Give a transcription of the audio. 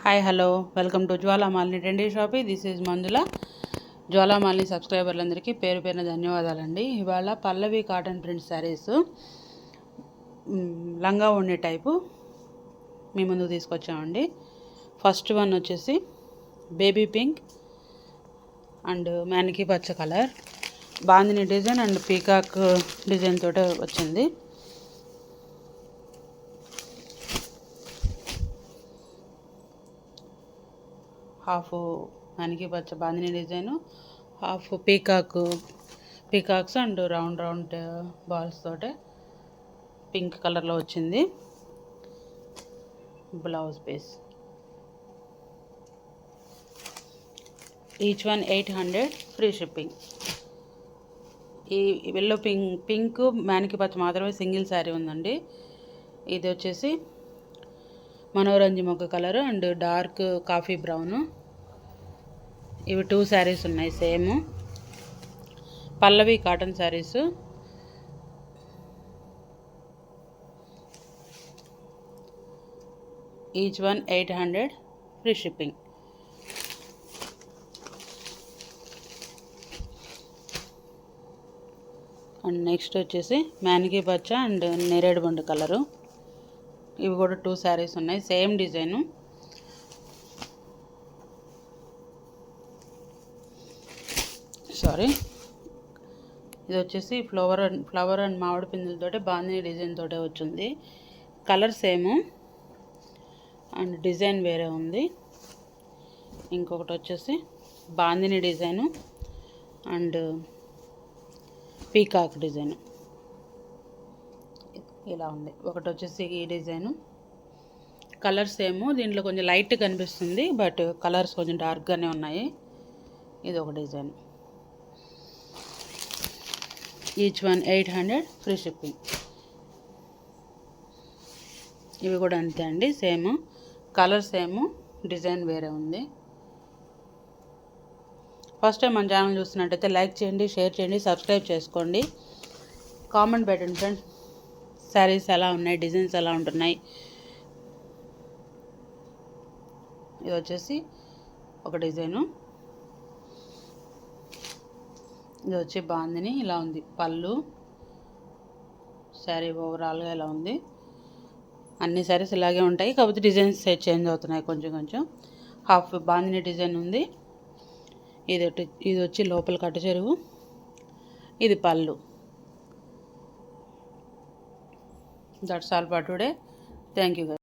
Hi hello welcome to Jwalamalini trendy shoppy this is Manjula Jwalamalini సబ్స్క్రైబర్లందరికీ పేరు పేరున ధన్యవాదాలండి. ఇవాళ పల్లవి కాటన్ ప్రింట్ శారీస్ లంగా ఉండే టైపు మీ ముందుకు తీసుకొచ్చామండి. ఫస్ట్ వన్ వచ్చేసి బేబీ పింక్ అండ్ మ్యానికి పచ్చ colour bandhani design and peacock design తోటే వచ్చింది. హాఫ్ మనకి పచ్చ bandhani design half peacock peacocks and round round balls తోటే పింక్ కలర్లో వచ్చింది. Blouse piece. Each one eight hundred free shipping. ఈ వెల్లో పింక్ పింక్ మ్యానికి పచ్చ మాత్రమే సింగిల్ శారీ ఉందండి. ఇది వచ్చేసి మనోరంజి మొగ్గ colour and dark coffee brown. ఇవి టూ శారీస్ ఉన్నాయి same. Pallavi cotton saris. Each one eight hundred free shipping and next వచ్చేసి మ్యానికీ పచ్చ అండ్ నేరేడు బండు కలరు. ఇవి కూడా టూ శారీస్ ఉన్నాయి. సేమ్ డిజైను సారీ ఇది వచ్చేసి ఫ్లవర్ అండ్ ఫ్లవర్ అండ్ మామిడి పిందులతోటి బాందిని డిజైన్ తోటే వచ్చింది. కలర్ సేము అండ్ డిజైన్ వేరే ఉంది. ఇంకొకటి వచ్చేసి bandhani design and peacock design ఇలా ఉంది. ఒకటి వచ్చేసి ఈ డిజైను. కలర్స్ ఏమో దీంట్లో కొంచెం లైట్ కనిపిస్తుంది బట్ కలర్స్ కొంచెం డార్క్గానే ఉన్నాయి. ఇది ఒక design. Each one eight hundred free shipping. ఇవి కూడా అంతే అండి సేమ్. కలర్స్ ఏమో డిజైన్ వేరే ఉంది. ఫస్ట్ టైం మన ఛానల్ చూస్తున్నట్టయితే లైక్ చేయండి షేర్ చేయండి సబ్స్క్రైబ్ చేసుకోండి. కామెంట్ పెట్టండి ఫ్రెండ్స్. శారీస్ ఎలా ఉన్నాయి డిజైన్స్ ఎలా ఉంటున్నాయి. ఇది వచ్చేసి ఒక డిజైను. ఇది వచ్చి బాందిని ఇలా ఉంది పళ్ళు. శారీ ఓవరాల్గా ఇలా ఉంది. అన్ని శారీస్ ఇలాగే ఉంటాయి కాకపోతే డిజైన్స్ చేంజ్ అవుతున్నాయి కొంచెం కొంచెం. హాఫ్ బాందిని డిజైన్ ఉంది. ఇది ఇది వచ్చి లోపల కట్ట చెరువు. ఇది పళ్ళు. That's all for today. Thank you guys.